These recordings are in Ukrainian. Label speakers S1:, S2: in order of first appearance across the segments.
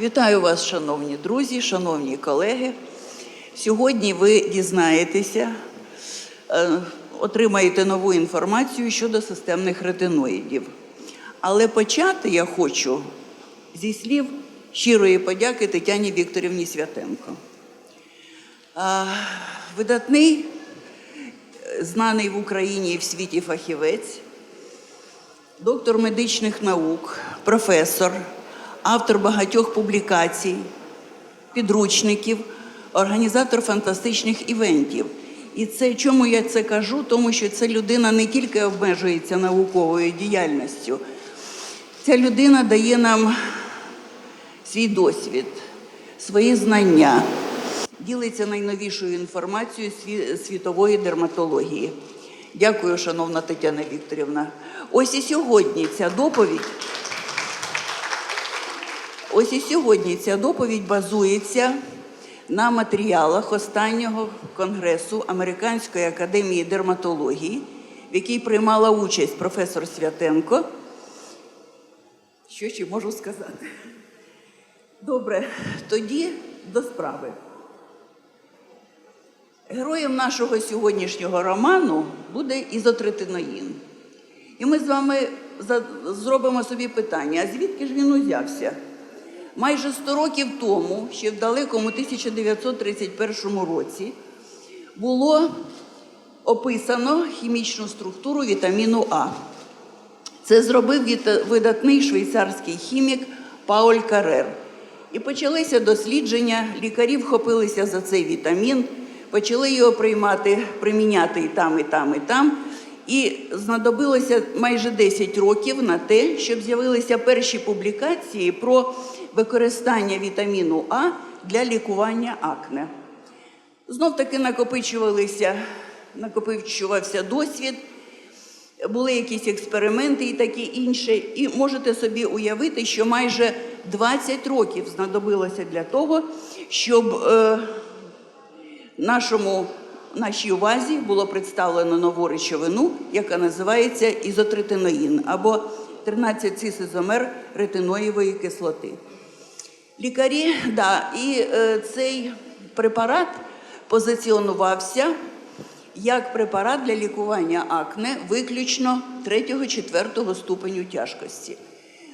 S1: Вітаю вас, шановні друзі, шановні колеги. Сьогодні ви дізнаєтеся, е, отримаєте нову інформацію щодо системних ретиноїдів. Але почати я хочу зі слів щирої подяки Тетяні Вікторівні Святенко. Видатний, е, знаний в Україні і в світі фахівець, доктор медичних наук, професор, автор багатьох публікацій, підручників, організатор фантастичних івентів. І це чому я це кажу? Тому що ця людина не тільки обмежується науковою діяльністю, ця людина дає нам свій досвід, свої знання, ділиться найновішою інформацією світової дерматології. Дякую, шановна Тетяна Вікторівна. Ось і сьогодні ця доповідь. Ось і сьогодні ця доповідь базується на матеріалах останнього конгресу Американської академії дерматології, в якій приймала участь професор Святенко. Що ще можу сказати? Добре, тоді до справи. Героєм нашого сьогоднішнього роману буде ізотретиноїн. І ми з вами зробимо собі питання: а звідки ж він узявся? Майже 100 років тому, ще в далекому 1931 році, було описано хімічну структуру вітаміну А. Це зробив видатний швейцарський хімік Пауль Карер. І почалися дослідження, лікарі вхопилися за цей вітамін, почали його приймати, приміняти і там, і там, і там. І знадобилося майже 10 років на те, щоб з'явилися перші публікації про використання вітаміну А для лікування акне. Знов таки накопичувалися, накопичувався досвід, були якісь експерименти і таке інше. І можете собі уявити, що майже 20 років знадобилося для того, щоб е, нашому, нашій увазі було представлено нову речовину, яка називається ізотретиноїн або 13 цисизомер ретиноївої кислоти. Лікарі, да, і е, цей препарат позиціонувався як препарат для лікування акне виключно 3-4 ступеню тяжкості.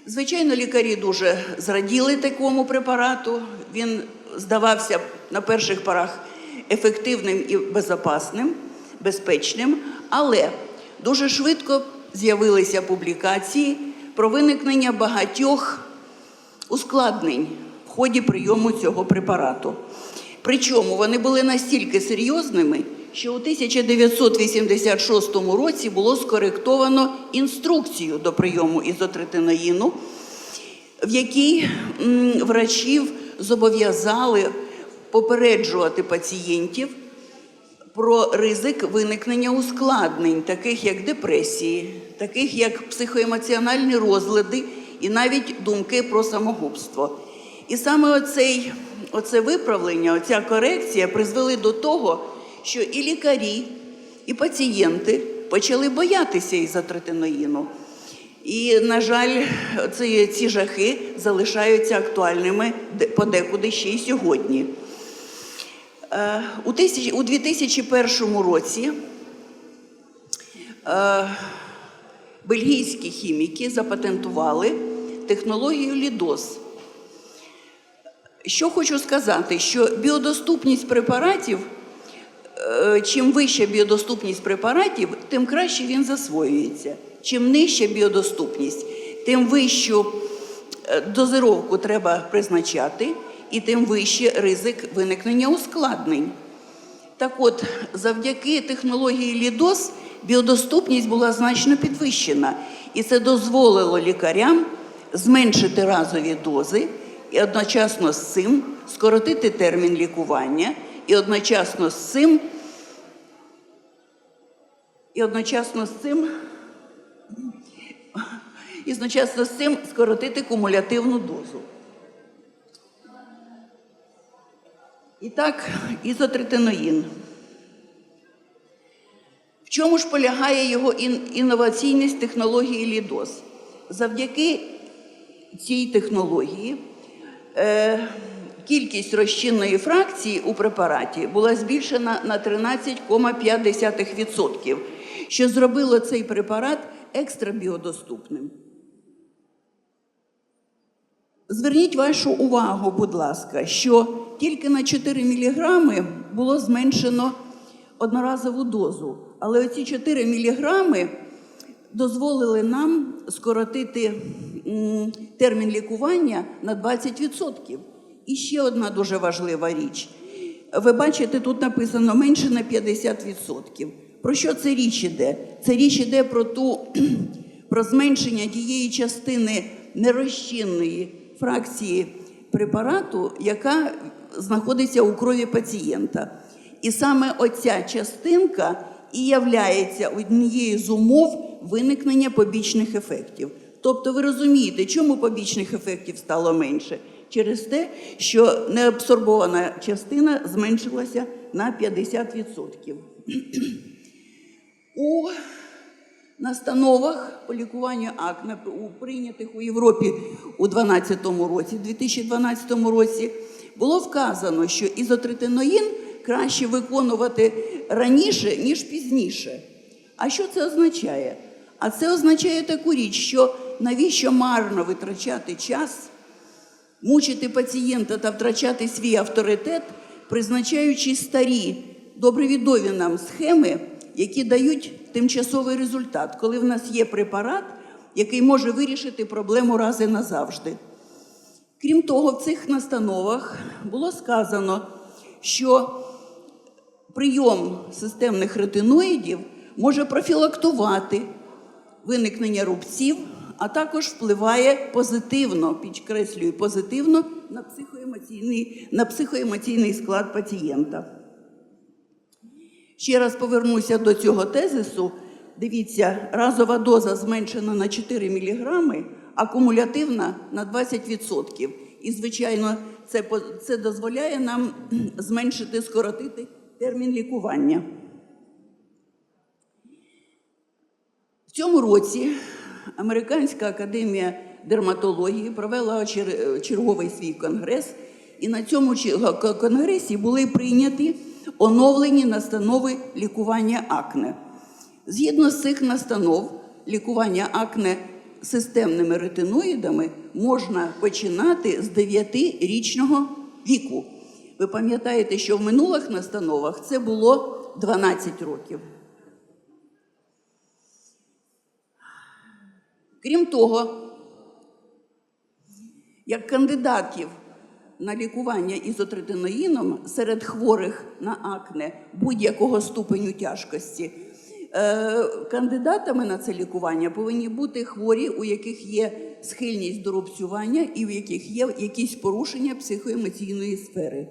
S1: Звичайно, лікарі дуже зраділи такому препарату. Він здавався на перших порах ефективним і безопасним, безпечним, але дуже швидко з'явилися публікації про виникнення багатьох ускладнень в ході прийому цього препарату. Причому вони були настільки серйозними, що у 1986 році було скоректовано інструкцію до прийому ізотретиноїну, в якій врачів зобов'язали попереджувати пацієнтів про ризик виникнення ускладнень, таких як депресії, таких як психоемоціональні розлади і навіть думки про самогубство. І саме оцей, оце виправлення, оця корекція призвели до того, що і лікарі, і пацієнти почали боятися ізотретиноїну. І, на жаль, ці, ці жахи залишаються актуальними подекуди ще й сьогодні. Е, У, 2001 році е, бельгійські хіміки запатентували технологію лідоз. Що хочу сказати, що біодоступність препаратів, е, чим вища біодоступність препаратів, тим краще він засвоюється. Чим нижча біодоступність, тим вищу дозировку треба призначати, і тим вищий ризик виникнення ускладнень. Так от, завдяки технології лідоз біодоступність була значно підвищена, і це дозволило лікарям зменшити разові дози і одночасно з цим скоротити термін лікування, і одночасно з цим, і одночасно з цим, і одночасно з цим скоротити кумулятивну дозу. І так, ізотретиноїн. В чому ж полягає його інноваційність технології лідоз? Завдяки цій технології е, кількість розчинної фракції у препараті була збільшена на 13,5%, що зробило цей препарат екстрабіодоступним. Зверніть вашу увагу, будь ласка, що тільки на 4 мг було зменшено одноразову дозу. Але оці 4 мг дозволили нам скоротити термін лікування на 20%. І ще одна дуже важлива річ. Ви бачите, тут написано менше на 50%. Про що це річ іде? Це річ іде про ту про зменшення тієї частини нерозчинної фракції препарату, яка знаходиться у крові пацієнта. І саме оця частинка і являється однією з умов виникнення побічних ефектів. Тобто ви розумієте, чому побічних ефектів стало менше? Через те, що неабсорбована частина зменшилася на 50%. У настановах по лікуванню акне, у прийнятих у Європі у 2012 році, 2012 році, було вказано, що ізотретиноїн краще виконувати раніше, ніж пізніше. А що це означає? А це означає таку річ, що навіщо марно витрачати час, мучити пацієнта та втрачати свій авторитет, призначаючи старі, добре відомі нам схеми, які дають тимчасовий результат, коли в нас є препарат, який може вирішити проблему раз і назавжди. Крім того, в цих настановах було сказано, що прийом системних ретиноїдів може профілактувати виникнення рубців, а також впливає позитивно, підкреслюю, позитивно на психоемоційний, на психоемоційний склад пацієнта. Ще раз повернуся до цього тезису. Дивіться, разова доза зменшена на 4 мг, акумулятивна на 20%. І, звичайно, це, це дозволяє нам зменшити, скоротити термін лікування. В цьому році Американська академія дерматології провела черговий свій конгрес, і на цьому конгресі були прийняті оновлені настанови лікування акне. Згідно з цих настанов, лікування акне системними ретиноїдами можна починати з 9-річного віку. Ви пам'ятаєте, що в минулих настановах це було 12 років. Крім того, як кандидатів на лікування ізотретиноїном серед хворих на акне будь-якого ступеню тяжкості, е, кандидатами на це лікування повинні бути хворі, у яких є схильність до рубцювання і у яких є якісь порушення психоемоційної сфери.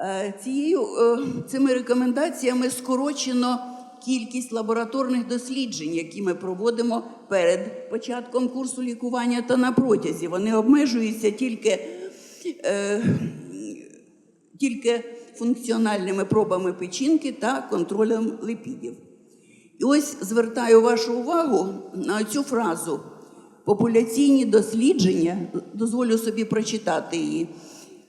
S1: Е, Цією, е, цими рекомендаціями скорочено кількість лабораторних досліджень, які ми проводимо перед початком курсу лікування та на протязі. Вони обмежуються тільки, е, тільки функціональними пробами печінки та контролем липідів. І ось звертаю вашу увагу на цю фразу. Популяційні дослідження, дозволю собі прочитати її,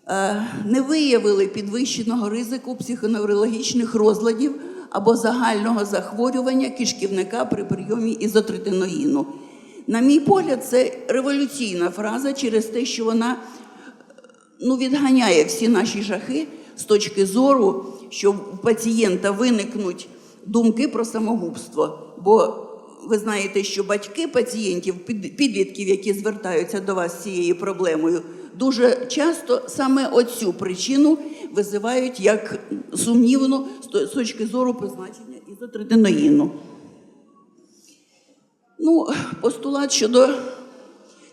S1: е, не виявили підвищеного ризику психоневрологічних розладів або загального захворювання кишківника при прийомі ізотретиноїну. На мій погляд, це революційна фраза через те, що вона ну, відганяє всі наші жахи з точки зору, що у пацієнта виникнуть думки про самогубство. Бо ви знаєте, що батьки пацієнтів, підлітків, які звертаються до вас з цією проблемою, дуже часто саме оцю причину визивають як сумнівну з точки зору призначення ізотретиноїну. Ну, постулат щодо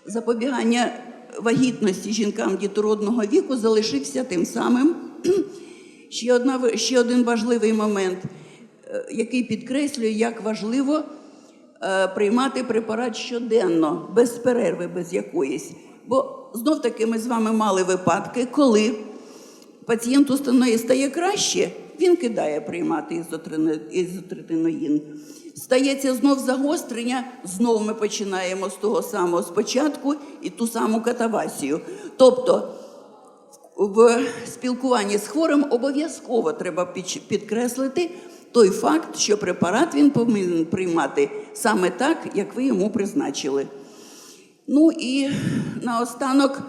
S1: запобігання вагітності жінкам дітородного віку залишився тим самим. Ще, одна, ще один важливий момент, е, який підкреслює, як важливо е, приймати препарат щоденно, без перерви, без якоїсь. Бо знов таки ми з вами мали випадки, коли пацієнту стане- стає краще, він кидає приймати ізотретиноїн. Стається знов загострення, знов ми починаємо з того самого спочатку і ту саму катавасію. Тобто в спілкуванні з хворим обов'язково треба підкреслити той факт, що препарат він повинен приймати саме так, як ви йому призначили. Ну і наостанок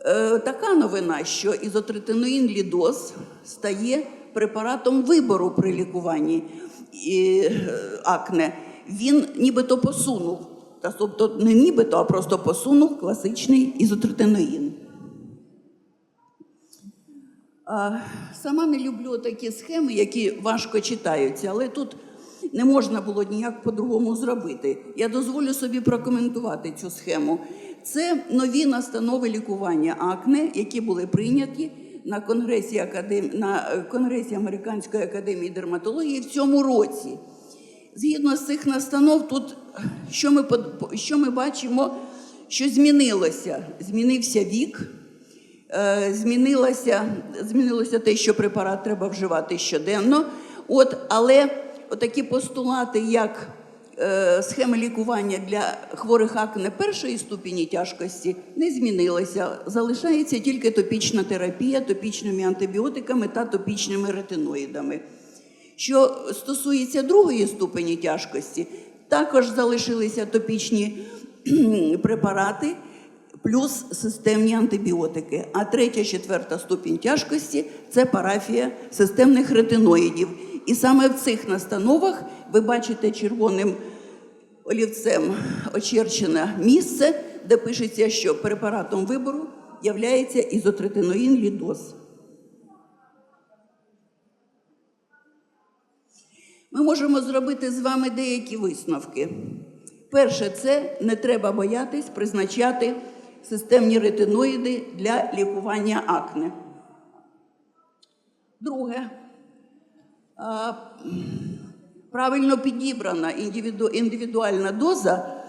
S1: е, така новина, що ізотретиноїн лідоз стає препаратом вибору при лікуванні і, е, акне. Він нібито посунув, тобто не нібито, а просто посунув класичний ізотретиноїн. Сама не люблю такі схеми, які важко читаються, але тут не можна було ніяк по-другому зробити. Я дозволю собі прокоментувати цю схему. Це нові настанови лікування акне, які були прийняті на конгресі, академ... на е, конгресі Американської академії дерматології в цьому році. Згідно з цих настанов, тут що ми, що ми бачимо, що змінилося? Змінився вік, Е, змінилося, змінилося те, що препарат треба вживати щоденно. От, але такі постулати, як схеми лікування для хворих акне першої ступені тяжкості, не змінилися. Залишається тільки топічна терапія топічними антибіотиками та топічними ретиноїдами. Що стосується другої ступені тяжкості, також залишилися топічні препарати плюс системні антибіотики. А третя, четверта ступінь тяжкості це парафія системних ретиноїдів. І саме в цих настановах ви бачите червоним олівцем очерчене місце, де пишеться, що препаратом вибору являється ізотретиноїн лідоз. Ми можемо зробити з вами деякі висновки. Перше, це не треба боятись призначати системні ретиноїди для лікування акне. Друге, правильно підібрана індивіду- індивідуальна доза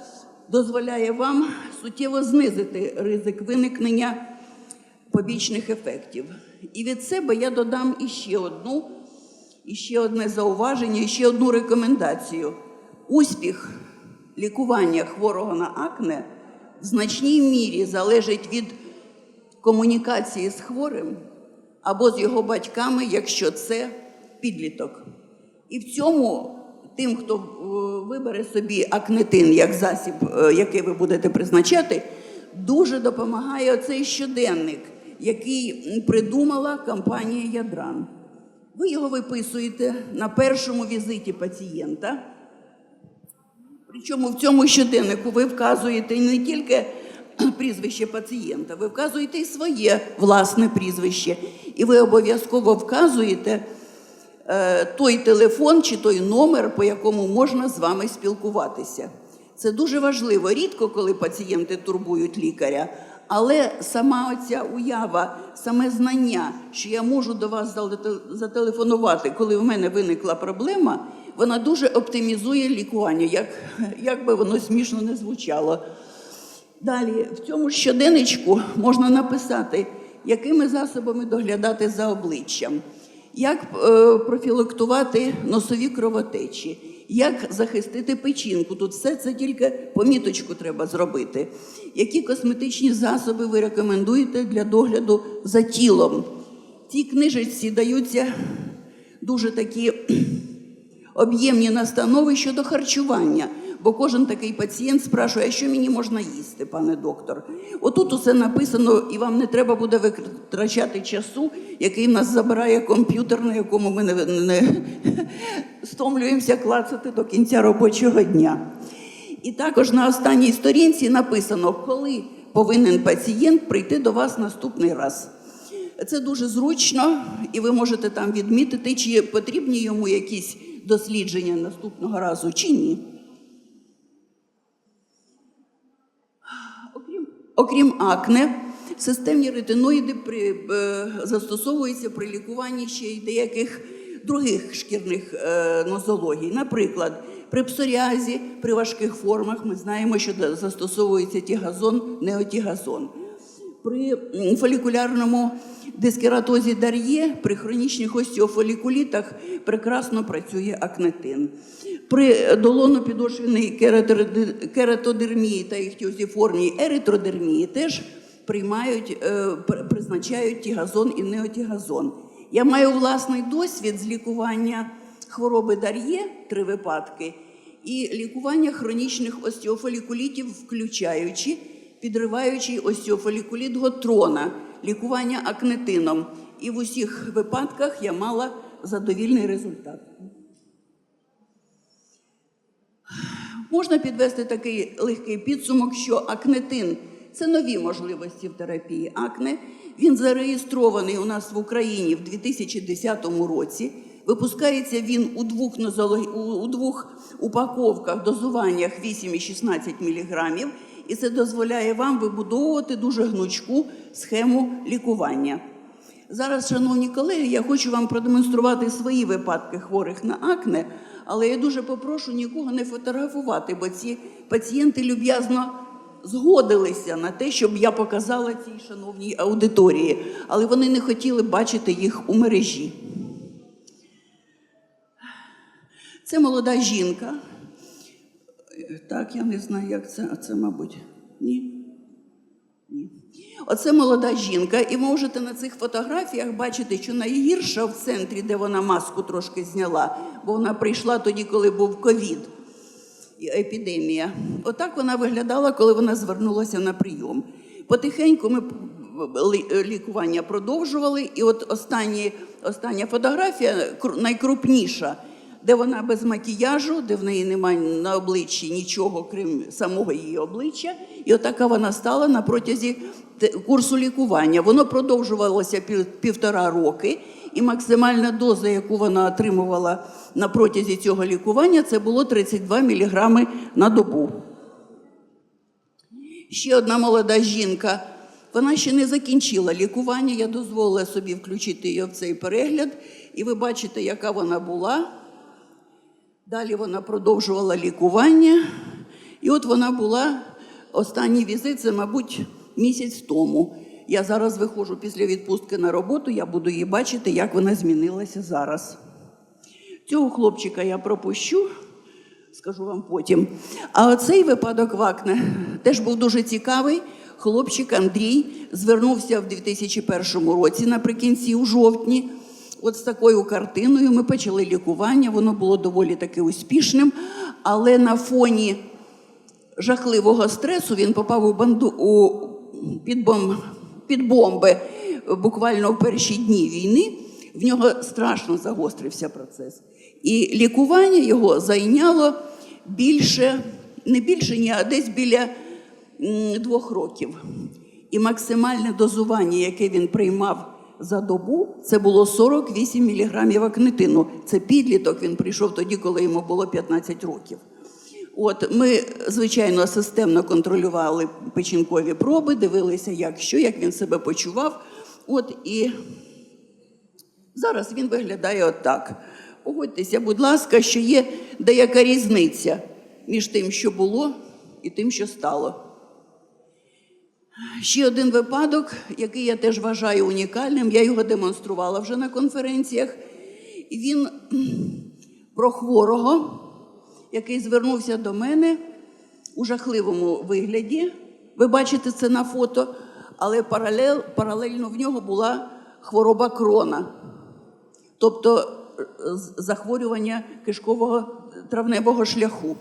S1: дозволяє вам суттєво знизити ризик виникнення побічних ефектів. І від себе я додам іще одну, іще одне зауваження, іще одну рекомендацію. Успіх лікування хворого на акне в значній мірі залежить від комунікації з хворим або з його батьками, якщо це підліток. І в цьому тим, хто е, вибере собі акнетин як засіб, е, який ви будете призначати, дуже допомагає оцей щоденник, який придумала компанія Ядран. Ви його виписуєте на першому візиті пацієнта. Причому в цьому щоденнику ви вказуєте не тільки прізвище пацієнта, ви вказуєте і своє власне прізвище. І ви обов'язково вказуєте той телефон чи той номер, по якому можна з вами спілкуватися. Це дуже важливо. Рідко, коли пацієнти турбують лікаря, але сама оця уява, саме знання, що я можу до вас зателефонувати, коли в мене виникла проблема, вона дуже оптимізує лікування, як, як би воно смішно не звучало. Далі, в цьому щоденничку можна написати, якими засобами доглядати за обличчям, як е, профілактувати носові кровотечі, як захистити печінку. Тут все це тільки поміточку треба зробити. Які косметичні засоби ви рекомендуєте для догляду за тілом? Ці книжечці даються дуже такі об'ємні настанови щодо харчування. Бо кожен такий пацієнт спрашує, а що мені можна їсти, пане доктор? Отут усе написано, і вам не треба буде витрачати часу, який нас забирає комп'ютер, на якому ми не, не стомлюємося клацати до кінця робочого дня. І також на останній сторінці написано, коли повинен пацієнт прийти до вас наступний раз. Це дуже зручно, і ви можете там відмітити, чи потрібні йому якісь дослідження наступного разу, чи ні. Окрім, акне, системні ретиноїди при, е, застосовуються при лікуванні ще й деяких других шкірних е, нозологій. Наприклад, при псоріазі, при важких формах ми знаємо, що застосовується тігазон, неотігазон. При фолікулярному дискератозі Дар'є, при хронічних остеофолікулітах прекрасно працює акнетин. При долонопідошвіній кератодермії та іхтіозіформній еритродермії теж приймають, е, призначають тігазон і неотігазон. Я маю власний досвід з лікування хвороби Дар'є, три випадки, і лікування хронічних остеофолікулітів, включаючи підриваючий остеофолікуліт Готрона, лікування акнетином. І в усіх випадках я мала задовільний результат. Можна підвести такий легкий підсумок, що акнетин це нові можливості в терапії акне. Він зареєстрований у нас в Україні в 2010 році. Випускається він у двох, у, двох упаковках, дозуваннях 8 і 16 мг, і це дозволяє вам вибудовувати дуже гнучку схему лікування. Зараз, шановні колеги, я хочу вам продемонструвати свої випадки хворих на акне, але я дуже попрошу нікого не фотографувати, бо ці пацієнти люб'язно згодилися на те, щоб я показала цій шановній аудиторії, але вони не хотіли бачити їх у мережі. Це молода жінка. Е, Так, я не знаю, як це, а це, мабуть, ні. Ні. Оце молода жінка, і можете на цих фотографіях бачити, що найгірша в центрі, де вона маску трошки зняла, бо вона прийшла тоді, коли був ковід епідемія. Отак вона виглядала, коли вона звернулася на прийом. Потихеньку ми лікування продовжували, і от останні, остання фотографія найкрупніша. Де вона без макіяжу, де в неї немає на обличчі нічого, крім самого її обличчя, і отака вона стала на протязі курсу лікування. Воно продовжувалося пів- півтора роки, і максимальна доза, яку вона отримувала на протязі цього лікування, це було 32 мг на добу. Ще одна молода жінка. Вона ще не закінчила лікування. Я дозволила собі включити її в цей перегляд, і ви бачите, яка вона була. Далі вона продовжувала лікування. І от вона була останній візит, це, мабуть, місяць тому. Я зараз виходжу після відпустки на роботу, я буду її бачити, як вона змінилася зараз. Цього хлопчика я пропущу, скажу вам потім. А оцей випадок в Акне теж був дуже цікавий. Хлопчик Андрій звернувся в 2001 році наприкінці, у жовтні. От з такою картиною ми почали лікування, воно було доволі таки успішним, але на фоні жахливого стресу він попав у банду у під, бом, під бомби буквально в перші дні війни. В нього страшно загострився процес. І лікування його зайняло більше, не більше, ні, а десь біля двох років. І максимальне дозування, яке він приймав за добу, це було 48 мг акнетину. Це підліток, він прийшов тоді, коли йому було 15 років. От ми, звичайно, системно контролювали печінкові проби, дивилися, як що, як він себе почував. От і зараз він виглядає отак. Погодьтеся, будь ласка, що є деяка різниця між тим, що було, і тим, що стало. Ще один випадок, який я теж вважаю унікальним, я його демонструвала вже на конференціях. Він про хворого, який звернувся до мене у жахливому вигляді. Ви бачите це на фото, але паралель, паралельно в нього була хвороба крона, тобто е, захворювання кишкового травневого шляху.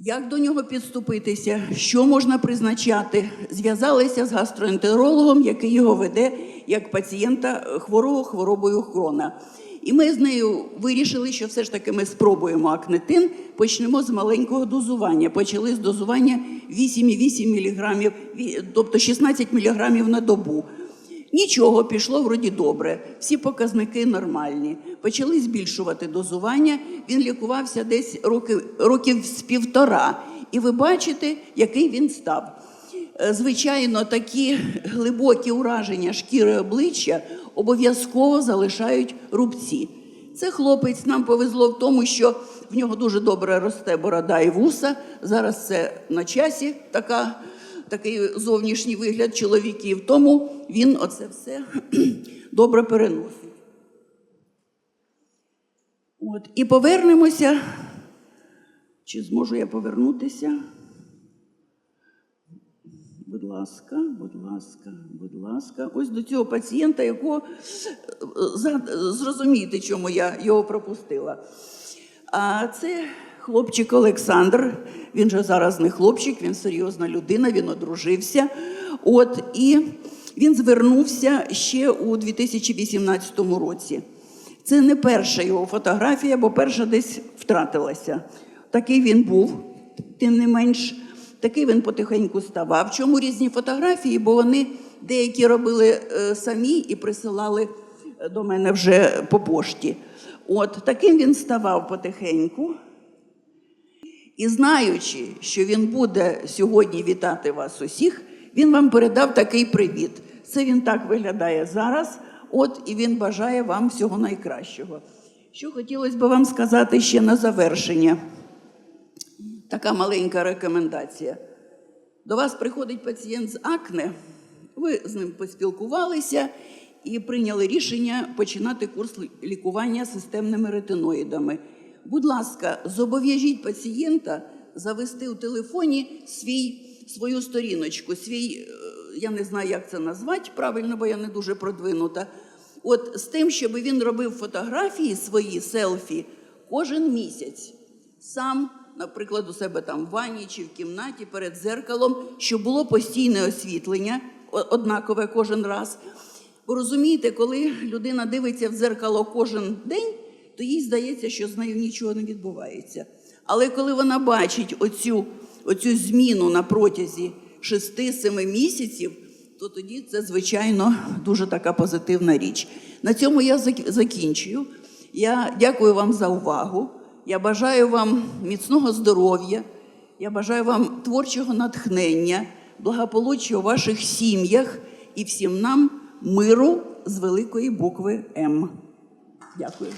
S1: Як до нього підступитися, що можна призначати? Зв'язалися з гастроентерологом, який його веде як пацієнта хворого хворобою крона. І ми з нею вирішили, що все ж таки ми спробуємо акнетин, почнемо з маленького дозування. Почали з дозування 8,8 мг, тобто 16 мг на добу. Нічого, пішло вроді добре, всі показники нормальні. Почали збільшувати дозування. Він лікувався десь роки, років з півтора. І ви бачите, який він став. Е, Звичайно, такі глибокі ураження шкіри обличчя обов'язково залишають рубці. Це хлопець нам повезло в тому, що в нього дуже добре росте борода і вуса. Зараз це на часі така такий зовнішній вигляд чоловіків, тому він оце все добре переносить. От, і повернемося. Чи зможу я повернутися? Будь ласка, будь ласка, будь ласка. Ось до цього пацієнта, якого е, зрозумієте, чому я його пропустила. А це хлопчик Олександр. Він же зараз не хлопчик, він серйозна людина, він одружився. От і він звернувся ще у 2018 році. Це не перша його фотографія, бо перша десь втратилася. Такий він був, тим не менш, такий він потихеньку ставав. Чому різні фотографії? Бо вони деякі робили е, самі і присилали е, до мене вже по пошті. От таким він ставав потихеньку. І знаючи, що він буде сьогодні вітати вас усіх, він вам передав такий привіт. Це він так виглядає зараз. От і він бажає вам всього найкращого. Що хотілося б вам сказати ще на завершення. Така маленька рекомендація. До вас приходить пацієнт з акне, ви з ним поспілкувалися і прийняли рішення починати курс лікування системними ретиноїдами. Будь ласка, зобов'яжіть пацієнта завести у телефоні свій, свою сторіночку, свій, е, я не знаю, як це назвати правильно, бо я не дуже продвинута. От з тим, щоб він робив фотографії свої селфі кожен місяць сам, наприклад, у себе там в ванні чи в кімнаті перед зеркалом, щоб було постійне освітлення, однакове кожен раз. Бо розумієте, коли людина дивиться в зеркало кожен день, то їй здається, що з нею нічого не відбувається. Але коли вона бачить оцю, оцю зміну на протязі 6-7 місяців, то тоді це, звичайно, дуже така позитивна річ. На цьому я закінчую. Я дякую вам за увагу. Я бажаю вам міцного здоров'я. Я бажаю вам творчого натхнення, благополуччя у ваших сім'ях і всім нам миру з великої букви М. Дякую.